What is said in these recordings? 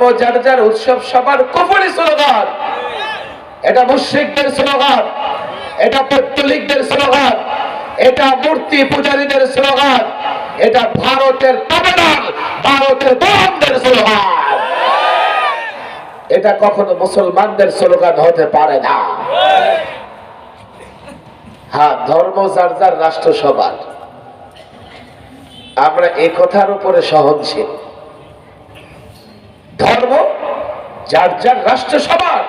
ধর্ম যার যার উৎসব সবার কুফরি স্লোগান। এটা মুশ্রিকদের স্লোগান, এটা পত্তলিকদের স্লোগান, এটা মূর্তি পূজারীদের স্লোগান, এটা ভারতের তাবেদার ভারতের গোলামদের স্লোগান। এটা কখনো মুসলমানদের স্লোগান হতে পারে না। হ্যাঁ ধর্ম যার যার রাষ্ট্র সবার। আমরা এই কথার উপরে সহনশীল। ধর্ম, যার যার রাষ্ট্র সবার।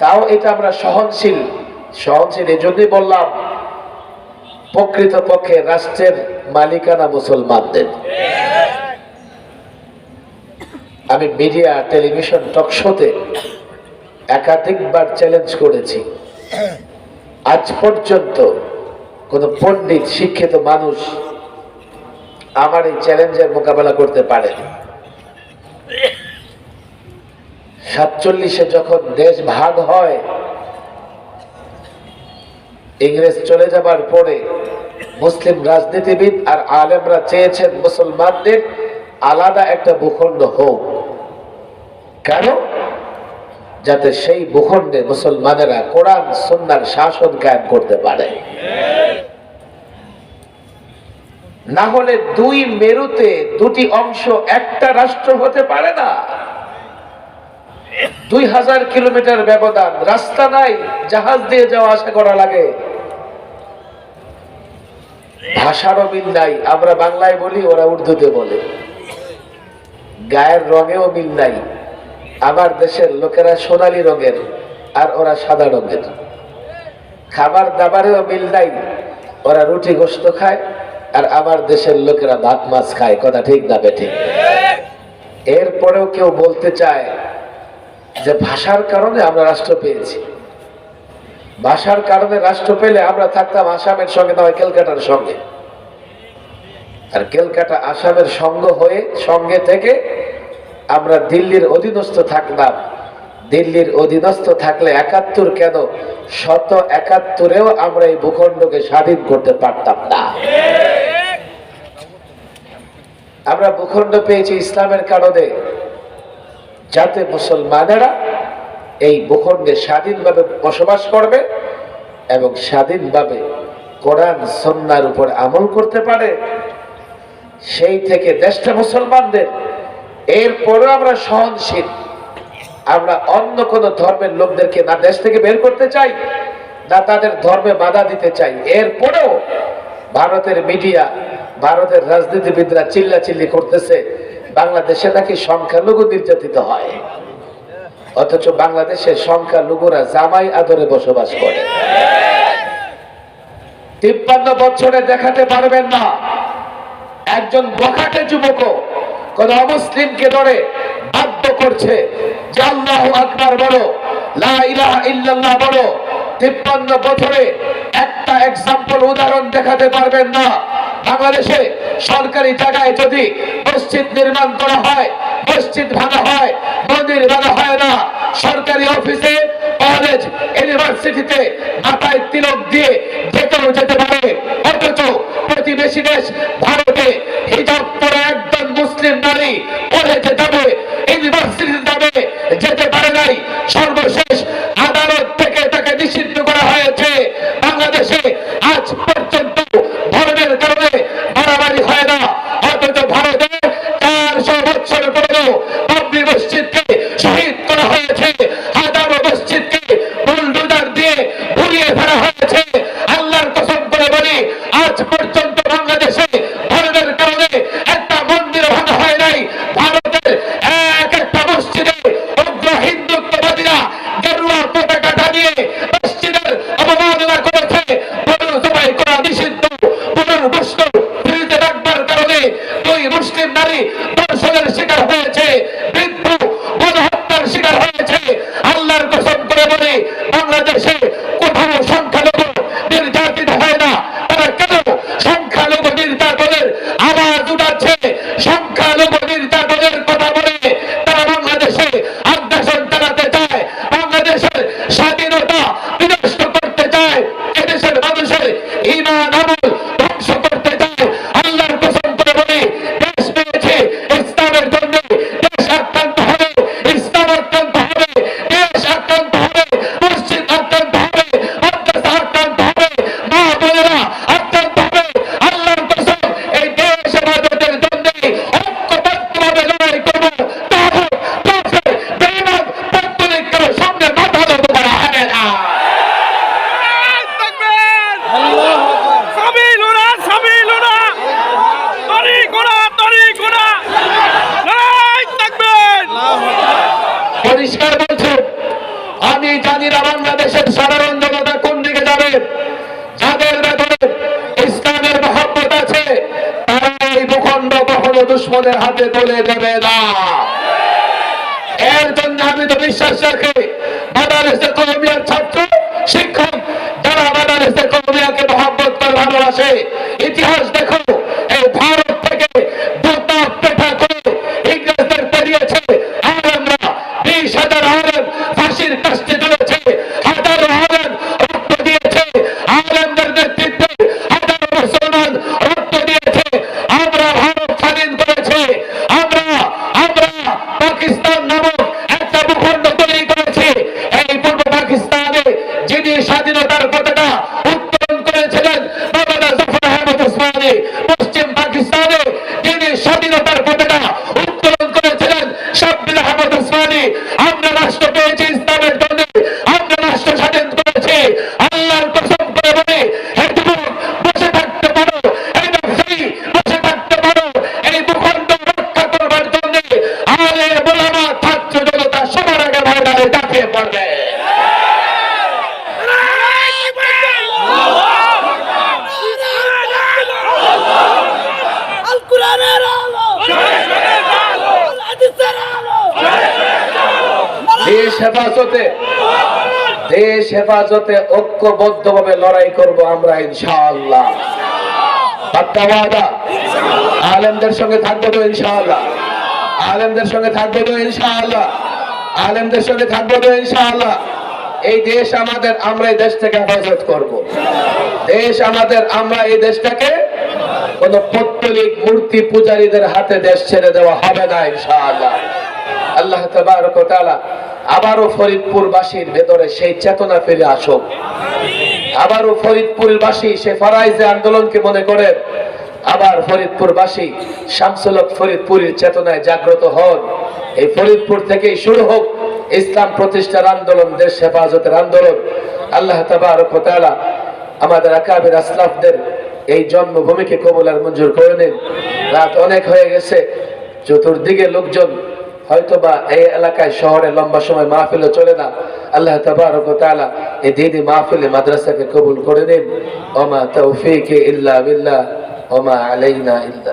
তাও এটা আমরা সহনশীল সহনশীল এই জন্যই বললাম প্রকৃত পক্ষে রাষ্ট্রের মালিকানা মুসলমানদের। আমি মিডিয়া, টেলিভিশন, টক শোতে একাধিকবার চ্যালেঞ্জ করেছি। আজ পর্যন্ত কোন পণ্ডিত, শিক্ষিত মানুষ আমার এই চ্যালেঞ্জের মোকাবেলা করতে পারে সাতচল্লিশে যখন দেশ ভাগ হয়, ইংরেজ চলে যাবার পরে মুসলিম রাজনীতিবিদ আর আলেমরা চেয়েছেন মুসলমানদের আলাদা একটা ভূখণ্ড হোক। কেন? যাতে সেই ভূখণ্ডে মুসলমানেরা কোরআন সন্ন্যার শাসন কায়েম করতে পারে। না হলে দুই মেরুতে দুটি অংশ একটা রাষ্ট্র হতে পারে না। দুই হাজার কিলোমিটার ব্যবধান। রাস্তা নাই, জাহাজ দিয়ে যাওয়া আসা করা লাগে। ভাষারও মিল নাই, আমরা বাংলায় বলি, ওরা উর্দুতে বলে। গায়ের রঙেও মিল নাই, আমার দেশের লোকেরা সোনালী রঙের, আর ওরা সাদা রঙের। খাবার দাবারেও মিল নাই, ওরা রুটি গোস্ত খায়, আর আমার দেশের লোকেরা ভাত মাছ খায়, কথা ঠিক না বেঠিক এরপরেও কেউ বলতে চায় যে ভাষার কারণে আমরা রাষ্ট্র পেয়েছি। ভাষার কারণে রাষ্ট্র পেলে আমরা থাকতাম আসামের সঙ্গে, নয় ক্যালকাটার সঙ্গে। আর ক্যালকাটা আসামের সঙ্গ হয়ে, সঙ্গে থেকে আমরা দিল্লির অধীনস্থ থাকলাম দিল্লির অধীনস্থ থাকলে একাত্তর কেন? শত একাত্তরেও আমরা এই ভূখণ্ডকে স্বাধীন করতে পারতাম না। আমরা ভূখণ্ড পেয়েছি ইসলামের কারণে। যাতে মুসলমানেরা এই ভূখণ্ডে স্বাধীনভাবে বসবাস করবে এবং স্বাধীনভাবে কোরআন সন্ন্যার উপর আমল করতে পারে। সেই থেকে দেশটা মুসলমানদের। এরপরেও আমরা সহনশীল। আমরা অন্য কোন ধর্মের লোকদেরকে না দেশ থেকে বের করতে চাই, না তাদের ধর্মে বাধা দিতে চাই। এরপরেও ভারতের মিডিয়া, ভারতের রাজনীতিবিদরা চিল্লা চিল্লি করতেছে। বাংলাদেশে নাকি সংখ্যালঘু নির্যাতিত হয়। অথচ বাংলাদেশের সংখ্যালঘুরা জামাই আদরে বসবাস করে। তিপ্পান্ন বছরে দেখাতে পারবেন না। একজন বখাটে যুবক কোন অমুসলিমকে ধরে বাধ্য করছে। একটা এক্সাম্পল উদাহরণ দেখাতে পারবেন না। বাংলাদেশে সরকারি জায়গায় যদি মসজিদ নির্মাণ করা হয়, মসজিদ ভাঙা হয়, মন্দির ভাঙা হয় না, সরকারি অফিসে কলেজ ইউনিভার্সিটিতে মাথায় তিলক দিয়ে যেতেও যেতে পারে। অথচ প্রতিবেশী দেশ ভারতে হিজাব পরে একজন মুসলিম নারী যাবে Yeah, না বাংলাদেশের সাধারণ জনতা কোন দিকে যাবে? যাদের ভেতরে ইসলামের মহব্বত আছে, তারা এই ভূখণ্ড কখনো দুশ্মনের হাতে তুলে দেবে না। এর জন্য আমি তো বিশ্বাস রাখি, বাংলাদেশের কলমিয়ার ছাত্র, শিক্ষক, যারা বাংলাদেশের কলমিয়াকে মহব্বত করে ভালোবাসে, ইতিহাস দেখো এই ভারত থেকে জুতা পেটা করে ইংরেজদের পেরিয়েছে আলেমরা বিশ হাজার আলেম ফাঁসির কাস্টে তুলেছে হাজারো আলেম রক্ত দিয়েছে আলেমদের নেতৃত্বে হাজারো মুসলমান রক্ত দিয়েছে আমরা ভারত স্বাধীন করেছে আমরা আমরা পাকিস্তান নামক একটা ভূখণ্ড তৈরি করেছি এই পূর্ব পাকিস্তানে যিনি স্বাধীনতার পতাকা উত্তোলন করেছিলেন বাবাদা জফর আহমদ উসমানী পশ্চিম পাকিস্তানে যিনি স্বাধীনতার পতাকা উত্তোলন করেছিলেন শাব্বির আহমদ উসমানী আমরা রাষ্ট্র পেয়েছি ইসলামের জন্য আমরা রাষ্ট্র স্বাধীন করেছি আল্লাহর কসম করে বলে হে যুবক বসে থাকতে পারো এই ব্যবসায়ী বসে থাকতে পারো এই ভূখণ্ড রক্ষা করবার জন্য আলে বোলামা ছাত্র জনতা সবার আগে ময়দানে দাঁড়িয়ে পড়বে আল কোরআনের আলো আল হাদিসের আলো দেশ হেফাজতে দেশ হেফাজতে ঐক্যবদ্ধভাবে লড়াই করব আমরা ইনশাআল্লাহ। আলেমদের সঙ্গে থাকব তো ইনশাআল্লাহ। আলেমদের সঙ্গে থাকব তো ইনশাআল্লাহ। আলেমদের সঙ্গে থাকব তো ইনশাআল্লাহ। এই দেশ আমাদের, আমরা এই দেশ থেকে হেফাজত করব। দেশ আমাদের, আমরা এই দেশটাকে কোন পৌত্তলিক মূর্তি পূজারীদের হাতে দেশ ছেড়ে দেওয়া হবে না ইনশাআল্লাহ। আল্লাহ তাবারক ওয়া তাআলা আবারও ফরিদপুরবাসীর ভেতরে সেই চেতনা ফিরে আসুক। আবারও ফরিদপুরবাসী সে ফরাইজে আন্দোলনকে মনে করেন আবার ফরিদপুরবাসী শামসুল হক ফরিদপুরের চেতনায় জাগ্রত হন। এই ফরিদপুর থেকেই শুরু হোক ইসলাম প্রতিষ্ঠার আন্দোলন, দেশ হেফাজতের আন্দোলন। আল্লাহ ওয়া আমাদের আকাবের আসলাফদের এই জন্মভূমিকে কবুল আর মঞ্জুর করে নিন। রাত অনেক হয়ে গেছে, চতুর্দিকে লোকজন হয়তোবা এই এলাকায় শহরে লম্বা সময় মাহফিলে চলে না। আল্লাহ তাবারক তাআলা এই দিদি মাহফিলে মাদ্রাসাকে কবুল করে নিন। ওমা তৌফিক ইল্লা বিল্লাহ, ওমা আলাইনা ইল্লা।